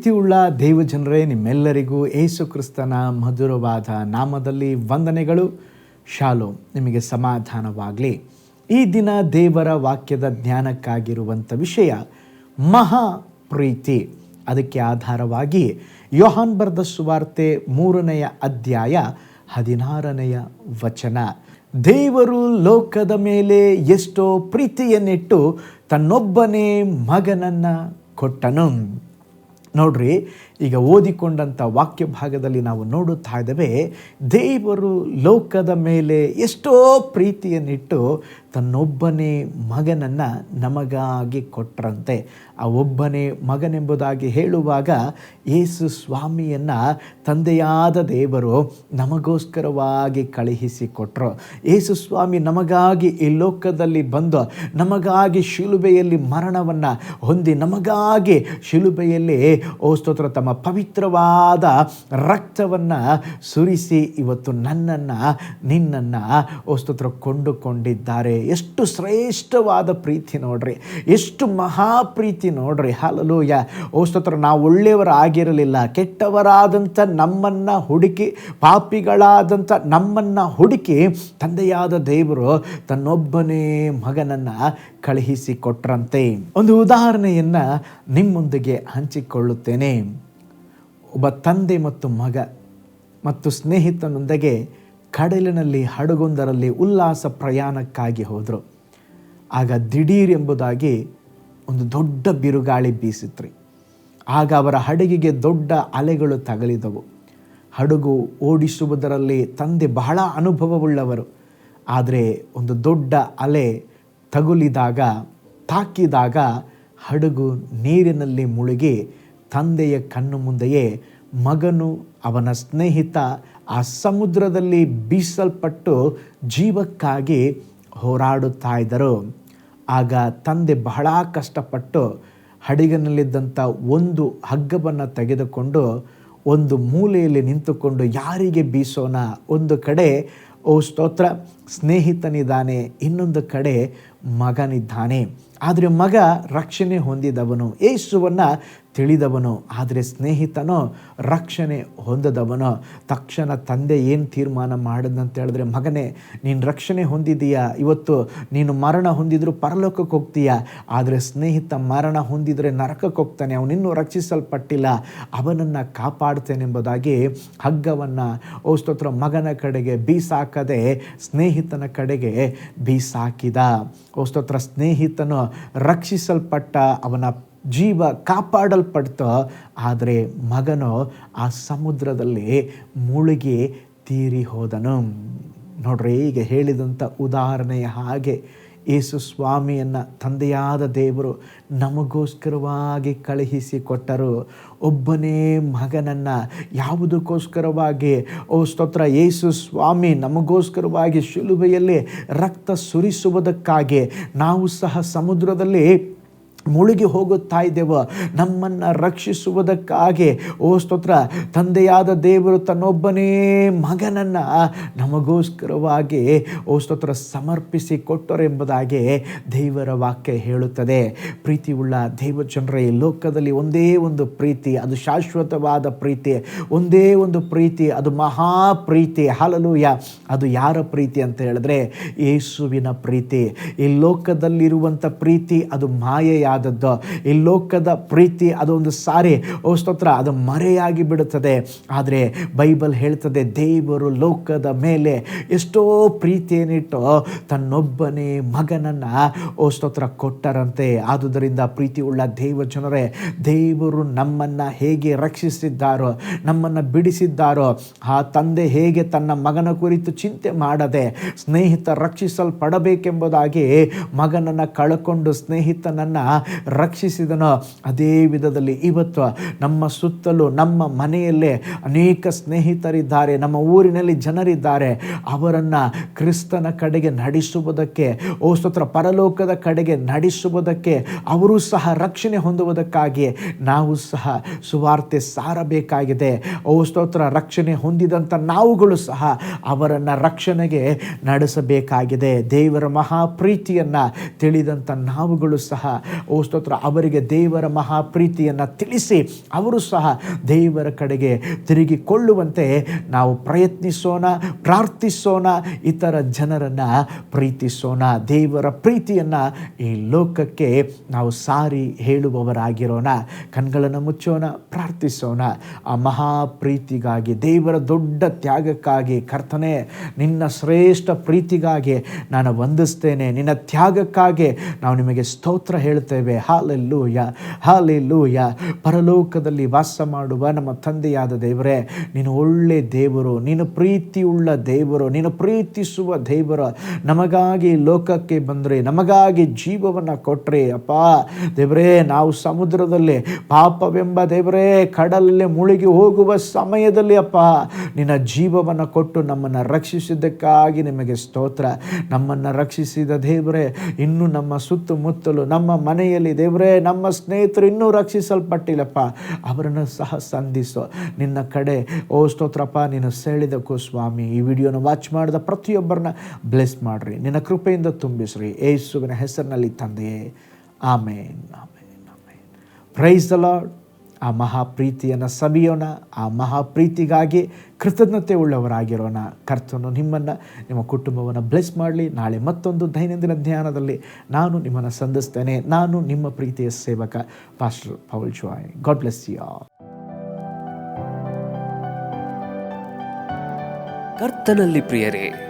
ಪ್ರೀತಿಯುಳ್ಳ ದೇವಜನರೇ, ನಿಮ್ಮೆಲ್ಲರಿಗೂ ಏಸು ಕ್ರಿಸ್ತನ ಮಧುರವಾದ ನಾಮದಲ್ಲಿ ವಂದನೆಗಳು. ಶಾಲೋ ನಿಮಗೆ ಸಮಾಧಾನವಾಗಲಿ. ಈ ದಿನ ದೇವರ ವಾಕ್ಯದ ಜ್ಞಾನಕ್ಕಾಗಿರುವಂಥ ವಿಷಯ, ಮಹಾ ಪ್ರೀತಿ. ಅದಕ್ಕೆ ಆಧಾರವಾಗಿ ಯೋಹಾನ್ ಬರ್ದ ಸುವಾರ್ತೆ ಮೂರನೆಯ ಅಧ್ಯಾಯ ಹದಿನಾರನೆಯ ವಚನ. ದೇವರು ಲೋಕದ ಮೇಲೆ ಎಷ್ಟೋ ಪ್ರೀತಿಯನ್ನಿಟ್ಟು ತನ್ನೊಬ್ಬನೇ ಮಗನನ್ನು ಕೊಟ್ಟನು. ನೋಡ್ರಿ ಈಗ ಓದಿಕೊಂಡಂಥ ವಾಕ್ಯ ಭಾಗದಲ್ಲಿ ನಾವು ನೋಡುತ್ತಾ ಇದ್ದೇವೆ, ದೇವರು ಲೋಕದ ಮೇಲೆ ಎಷ್ಟೋ ಪ್ರೀತಿಯನ್ನಿಟ್ಟು ತನ್ನೊಬ್ಬನೇ ಮಗನನ್ನು ನಮಗಾಗಿ ಕೊಟ್ಟರಂತೆ ಆ ಒಬ್ಬನೇ ಮಗನೆಂಬುದಾಗಿ ಹೇಳುವಾಗ ಯೇಸು ಸ್ವಾಮಿಯನ್ನು ತಂದೆಯಾದ ದೇವರು ನಮಗೋಸ್ಕರವಾಗಿ ಕಳುಹಿಸಿಕೊಟ್ರು ಯೇಸು ಸ್ವಾಮಿ ನಮಗಾಗಿ ಈ ಲೋಕದಲ್ಲಿ ಬಂದು ನಮಗಾಗಿ ಶಿಲುಬೆಯಲ್ಲಿ ಮರಣವನ್ನು ಹೊಂದಿ ನಮಗಾಗಿ ಶಿಲುಬೆಯಲ್ಲಿ, ಓ ಸ್ತೋತ್ರ, ತಮ್ಮ ಪವಿತ್ರವಾದ ರಕ್ತವನ್ನು ಸುರಿಸಿ ಇವತ್ತು ನನ್ನನ್ನು, ನಿನ್ನನ್ನು ವಸ್ತುತ್ರ ಕೊಂಡುಕೊಂಡಿದ್ದಾರೆ. ಎಷ್ಟು ಶ್ರೇಷ್ಠವಾದ ಪ್ರೀತಿ ನೋಡ್ರಿ. ಎಷ್ಟು ಮಹಾಪ್ರೀತಿ ನೋಡ್ರಿ. ಹಾಲಲೂಯ ಓ ಸ್ತೋತ್ರ, ನಾವು ಒಳ್ಳೆಯವರಾಗಿರಲಿಲ್ಲ. ಕೆಟ್ಟವರಾದಂಥ ನಮ್ಮನ್ನು ಹುಡುಕಿ, ಪಾಪಿಗಳಾದಂಥ ನಮ್ಮನ್ನು ಹುಡುಕಿ ತಂದೆಯಾದ ದೇವರು ತನ್ನೊಬ್ಬನೇ ಮಗನನ್ನು ಕಳುಹಿಸಿಕೊಟ್ರಂತೆ ಒಂದು ಉದಾಹರಣೆಯನ್ನು ನಿಮ್ಮೊಂದಿಗೆ ಹಂಚಿಕೊಳ್ಳುತ್ತೇನೆ. ಒಬ್ಬ ತಂದೆ ಮತ್ತು ಮಗ ಮತ್ತು ಸ್ನೇಹಿತನೊಂದಿಗೆ ಕಡಲಿನಲ್ಲಿ ಹಡಗೊಂದರಲ್ಲಿ ಉಲ್ಲಾಸ ಪ್ರಯಾಣಕ್ಕಾಗಿ ಹೋದರು. ಆಗ ದಿಢೀರ್ ಎಂಬುದಾಗಿ ಒಂದು ದೊಡ್ಡ ಬಿರುಗಾಳಿ ಬೀಸಿತ್ರಿ. ಆಗ ಅವರ ಹಡಗಿಗೆ ದೊಡ್ಡ ಅಲೆಗಳು ತಗಲಿದವು. ಹಡಗು ಓಡಿಸುವುದರಲ್ಲಿ ತಂದೆ ಬಹಳ ಅನುಭವವುಳ್ಳವರು. ಆದರೆ ಒಂದು ದೊಡ್ಡ ಅಲೆ ತಗುಲಿದಾಗ, ತಾಕಿದಾಗ ಹಡಗು ನೀರಿನಲ್ಲಿ ಮುಳುಗಿ ತಂದೆಯ ಕಣ್ಣು ಮುಂದೆಯೇ ಮಗನು ಅವನ ಸ್ನೇಹಿತ ಆ ಸಮುದ್ರದಲ್ಲಿ ಬೀಸಲ್ಪಟ್ಟು ಜೀವಕ್ಕಾಗಿ ಹೋರಾಡುತ್ತಾ ಇದ್ದರು. ಆಗ ತಂದೆ ಬಹಳ ಕಷ್ಟಪಟ್ಟು ಹಡಗಿನಲ್ಲಿದ್ದಂಥ ಒಂದು ಹಗ್ಗವನ್ನು ತೆಗೆದುಕೊಂಡು ಒಂದು ಮೂಲೆಯಲ್ಲಿ ನಿಂತುಕೊಂಡು ಯಾರಿಗೆ ಬೀಸೋಣ? ಒಂದು ಕಡೆ, ಓ ಸ್ತೋತ್ರ, ಸ್ನೇಹಿತನಿದ್ದಾನೆ, ಇನ್ನೊಂದು ಕಡೆ ಮಗನಿದ್ದಾನೆ. ಆದರೆ ಮಗ ರಕ್ಷಣೆ ಹೊಂದಿದವನು. ಯೇಸುವನ್ನು ತಿಳಿದವನು, ಆದರೆ ಸ್ನೇಹಿತನೋ ರಕ್ಷಣೆ ಹೊಂದದವನೋ, ತಕ್ಷಣ ತಂದೆ ಏನು ತೀರ್ಮಾನ ಮಾಡಿದಂತ ಹೇಳಿದ್ರೆ, ಮಗನೇ, ನೀನು ರಕ್ಷಣೆ ಹೊಂದಿದೀಯಾ? ಇವತ್ತು ನೀನು ಮರಣ ಹೊಂದಿದ್ರು ಪರಲೋಕಕ್ಕೆ ಹೋಗ್ತೀಯ? ಆದರೆ ಸ್ನೇಹಿತ ಮರಣ ಹೊಂದಿದರೆ ನರಕಕ್ಕೆ ಹೋಗ್ತಾನೆ ಅವನಿನ್ನೂ ರಕ್ಷಿಸಲ್ಪಟ್ಟಿಲ್ಲ. ಅವನನ್ನು ಕಾಪಾಡ್ತೇನೆಂಬುದಾಗಿ ಹಗ್ಗವನ್ನು, ಓ ಸ್ತೋತ್ರ, ಮಗನ ಕಡೆಗೆ ಬೀಸಾಕದೆ, ಸ್ನೇಹಿತನ ಕಡೆಗೆ ಬೀಸಾಕಿದ. ಓ ಸ್ತೋತ್ರ, ಸ್ನೇಹಿತನು ರಕ್ಷಿಸಲ್ಪಟ್ಟ ಅವನ ಜೀವ ಕಾಪಾಡಲ್ಪಡ್ತ, ಆದರೆ ಮಗನು ಆ ಸಮುದ್ರದಲ್ಲಿ ಮುಳುಗಿ ತೀರಿ ಹೋದನು. ನೋಡ್ರಿ, ಈಗ ಹೇಳಿದಂಥ ಉದಾಹರಣೆಯ ಹಾಗೆ ಯೇಸು ಸ್ವಾಮಿಯನ್ನು ತಂದೆಯಾದ ದೇವರು ನಮಗೋಸ್ಕರವಾಗಿ ಕಳುಹಿಸಿಕೊಟ್ಟರು. ಒಬ್ಬನೇ ಮಗನನ್ನು ಯಾವುದಕ್ಕೋಸ್ಕರವಾಗಿ? ಓ ಸ್ತೋತ್ರ, ಯೇಸು ಸ್ವಾಮಿ ನಮಗೋಸ್ಕರವಾಗಿ ಶಿಲುಬೆಯಲ್ಲಿ ರಕ್ತ ಸುರಿಸುವುದಕ್ಕಾಗಿ. ನಾವು ಸಹ ಸಮುದ್ರದಲ್ಲಿ ಮುಳುಗಿ ಹೋಗುತ್ತಾ ಇದ್ದೇವೆ ನಮ್ಮನ್ನು ರಕ್ಷಿಸುವುದಕ್ಕಾಗಿ, ಓ ಸ್ತೋತ್ರ, ತಂದೆಯಾದ ದೇವರು ತನ್ನೊಬ್ಬನೇ ಮಗನನ್ನು ನಮಗೋಸ್ಕರವಾಗಿ, ಓ ಸ್ತೋತ್ರ, ಸಮರ್ಪಿಸಿ ಕೊಟ್ಟರೆಂಬುದಾಗಿ ದೇವರ ವಾಕ್ಯ ಹೇಳುತ್ತದೆ. ಪ್ರೀತಿಯುಳ್ಳ ದೇವಜನರ, ಈ ಲೋಕದಲ್ಲಿ ಒಂದೇ ಒಂದು ಪ್ರೀತಿ, ಅದು ಶಾಶ್ವತವಾದ ಪ್ರೀತಿ, ಒಂದೇ ಒಂದು ಪ್ರೀತಿ, ಅದು ಮಹಾ ಪ್ರೀತಿ, ಹಾಲಲೂಯ. ಅದು ಯಾರ ಪ್ರೀತಿ ಅಂತ ಹೇಳಿದ್ರೆ, ಯೇಸುವಿನ ಪ್ರೀತಿ. ಈ ಲೋಕದಲ್ಲಿರುವಂಥ ಪ್ರೀತಿ, ಅದು ಮಾಯೆಯ ಆದದ್ದು. ಈ ಲೋಕದ ಪ್ರೀತಿ ಅದೊಂದು ಸಾರಿ, ಓ ಸ್ತೋತ್ರ, ಅದು ಮರೆಯಾಗಿ ಬಿಡುತ್ತದೆ. ಆದರೆ ಬೈಬಲ್ ಹೇಳ್ತದೆ, ದೇವರು ಲೋಕದ ಮೇಲೆ ಎಷ್ಟೋ ಪ್ರೀತಿಯನ್ನಿಟ್ಟು ತನ್ನೊಬ್ಬನೇ ಮಗನನ್ನು, ಓ ಸ್ತೋತ್ರ, ಕೊಟ್ಟರಂತೆ. ಆದುದರಿಂದ ಪ್ರೀತಿ ಉಳ್ಳ ದೇವ ಜನರೇ, ದೇವರು ನಮ್ಮನ್ನು ಹೇಗೆ ರಕ್ಷಿಸಿದ್ದಾರೋ, ನಮ್ಮನ್ನು ಬಿಡಿಸಿದ್ದಾರೋ, ಆ ತಂದೆ ಹೇಗೆ ತನ್ನ ಮಗನ ಕುರಿತು ಚಿಂತೆ ಮಾಡದೆ ಸ್ನೇಹಿತ ರಕ್ಷಿಸಲ್ಪಡಬೇಕೆಂಬುದಾಗಿ ಮಗನನ್ನು ಕಳ್ಕೊಂಡು ಸ್ನೇಹಿತನನ್ನು ರಕ್ಷಿಸಿದನೋ. ಅದೇ ವಿಧದಲ್ಲಿ ಇವತ್ತು ನಮ್ಮ ಸುತ್ತಲೂ, ನಮ್ಮ ಮನೆಯಲ್ಲೇ ಅನೇಕ ಸ್ನೇಹಿತರಿದ್ದಾರೆ. ನಮ್ಮ ಊರಿನಲ್ಲಿ ಜನರಿದ್ದಾರೆ. ಅವರನ್ನು ಕ್ರಿಸ್ತನ ಕಡೆಗೆ ನಡೆಸುವುದಕ್ಕೆ, ಓ ಸ್ತೋತ್ರ, ಪರಲೋಕದ ಕಡೆಗೆ ನಡೆಸುವುದಕ್ಕೆ ಅವರು ಸಹ ರಕ್ಷಣೆ ಹೊಂದುವುದಕ್ಕಾಗಿ ನಾವು ಸಹ ಸುವಾರ್ತೆ ಸಾರಬೇಕಾಗಿದೆ. ಓ ಸ್ತೋತ್ರ, ರಕ್ಷಣೆ ಹೊಂದಿದಂಥ ನಾವುಗಳು ಸಹ ಅವರನ್ನು ರಕ್ಷಣೆಗೆ ನಡೆಸಬೇಕಾಗಿದೆ. ದೇವರ ಮಹಾಪ್ರೀತಿಯನ್ನು ತಿಳಿದಂಥ ನಾವುಗಳು ಸಹ ಓ ಸ್ತೋತ್ರ, ಅವರಿಗೆ ದೇವರ ಮಹಾ ಪ್ರೀತಿಯನ್ನು ತಿಳಿಸಿ ಅವರು ಸಹ ದೇವರ ಕಡೆಗೆ ತಿರುಗಿಕೊಳ್ಳುವಂತೆ ನಾವು ಪ್ರಯತ್ನಿಸೋಣ, ಪ್ರಾರ್ಥಿಸೋಣ, ಇತರ ಜನರನ್ನು ಪ್ರೀತಿಸೋಣ, ದೇವರ ಪ್ರೀತಿಯನ್ನು ಈ ಲೋಕಕ್ಕೆ ನಾವು ಸಾರಿ ಹೇಳುವವರಾಗಿರೋಣ. ಕಣ್ಗಳನ್ನು ಮುಚ್ಚೋಣ, ಪ್ರಾರ್ಥಿಸೋಣ. ಆ ಮಹಾ ಪ್ರೀತಿಗಾಗಿ ದೇವರ ದೊಡ್ಡ ತ್ಯಾಗಕ್ಕಾಗಿ, ಕರ್ತನೆ, ನಿನ್ನ ಶ್ರೇಷ್ಠ ಪ್ರೀತಿಗಾಗಿ ನಾನು ವಂದಿಸ್ತೇನೆ. ನಿನ್ನ ತ್ಯಾಗಕ್ಕಾಗಿ ನಾವು ನಿಮಗೆ ಸ್ತೋತ್ರ ಹೇಳ್ತೇವೆ. ಹಾಲೆಲ್ಲೂಯ ಹಾಲೆಲ್ಲೂಯ. ಪರಲೋಕದಲ್ಲಿ ವಾಸ ಮಾಡುವ ನಮ್ಮ ತಂದೆಯಾದ ದೇವರೇ, ನೀನು ಒಳ್ಳೆ ದೇವರು, ನೀನು ಪ್ರೀತಿಯುಳ್ಳ ದೇವರು, ನೀನು ಪ್ರೀತಿಸುವ ದೇವರು. ನಮಗಾಗಿ ಲೋಕಕ್ಕೆ ಬಂದರೆ, ನಮಗಾಗಿ ಜೀವವನ್ನು ಕೊಟ್ಟರೆ ಅಪ್ಪ. ದೇವರೇ, ನಾವು ಸಮುದ್ರದಲ್ಲಿ, ಪಾಪವೆಂಬ ದೇವರೇ, ಕಡಲಲ್ಲಿ ಮುಳುಗಿ ಹೋಗುವ ಸಮಯದಲ್ಲಿ ಅಪ್ಪ, ನಿನ್ನ ಜೀವವನ್ನು ಕೊಟ್ಟು ನಮ್ಮನ್ನು ರಕ್ಷಿಸಿದ್ದಕ್ಕಾಗಿ ನಿಮಗೆ ಸ್ತೋತ್ರ. ನಮ್ಮನ್ನು ರಕ್ಷಿಸಿದ ದೇವರೇ, ಇನ್ನು ನಮ್ಮ ಸುತ್ತಮುತ್ತಲು, ನಮ್ಮ ಮನೆಯಲ್ಲಿ ದೇವರೇ ನಮ್ಮ ಸ್ನೇಹಿತರು ಇನ್ನೂ ರಕ್ಷಿಸಲ್ಪಟ್ಟಿಲ್ಲಪ್ಪ. ಅವರನ್ನು ಸಹ ಸಂಧಿಸು. ನಿನ್ನ ಕಡೆ, ಓ ಸ್ತೋತ್ರಪ್ಪ, ನೀನು ಸೆಳೆದಕ್ಕೂ ಸ್ವಾಮಿ. ಈ ವಿಡಿಯೋನ ವಾಚ್ ಮಾಡಿದ ಪ್ರತಿಯೊಬ್ಬರನ್ನ ಬ್ಲೆಸ್ ಮಾಡ್ರಿ. ನಿನ್ನ ಕೃಪೆಯಿಂದ ತುಂಬಿಸ್ರಿ. ಏಸುವಿನ ಹೆಸರಿನಲ್ಲಿ ತಂದೆಯೇ. ಆಮೇನ್ ಆಮೇನ್ ಆಮೇನ್. ಪ್ರೈಸ್ ದ ಲಾರ್ಡ್ ಆ ಮಹಾಪ್ರೀತಿಯನ್ನು ಸವಿಯೋಣ, ಆ ಮಹಾಪ್ರೀತಿಗಾಗಿ ಕೃತಜ್ಞತೆ ಉಳ್ಳವರಾಗಿರೋಣ ಕರ್ತನು ನಿಮ್ಮನ್ನು, ನಿಮ್ಮ ಕುಟುಂಬವನ್ನು ಬ್ಲೆಸ್ ಮಾಡಲಿ. ನಾಳೆ ಮತ್ತೊಂದು ದೈನಂದಿನ ಧ್ಯಾನದಲ್ಲಿ ನಾನು ನಿಮ್ಮನ್ನು ಸಂಧಿಸ್ತೇನೆ. ನಾನು ನಿಮ್ಮ ಪ್ರೀತಿಯ ಸೇವಕ pastor Paul Joy God bless you ಕರ್ತನಲ್ಲಿ ಪ್ರಿಯರೇ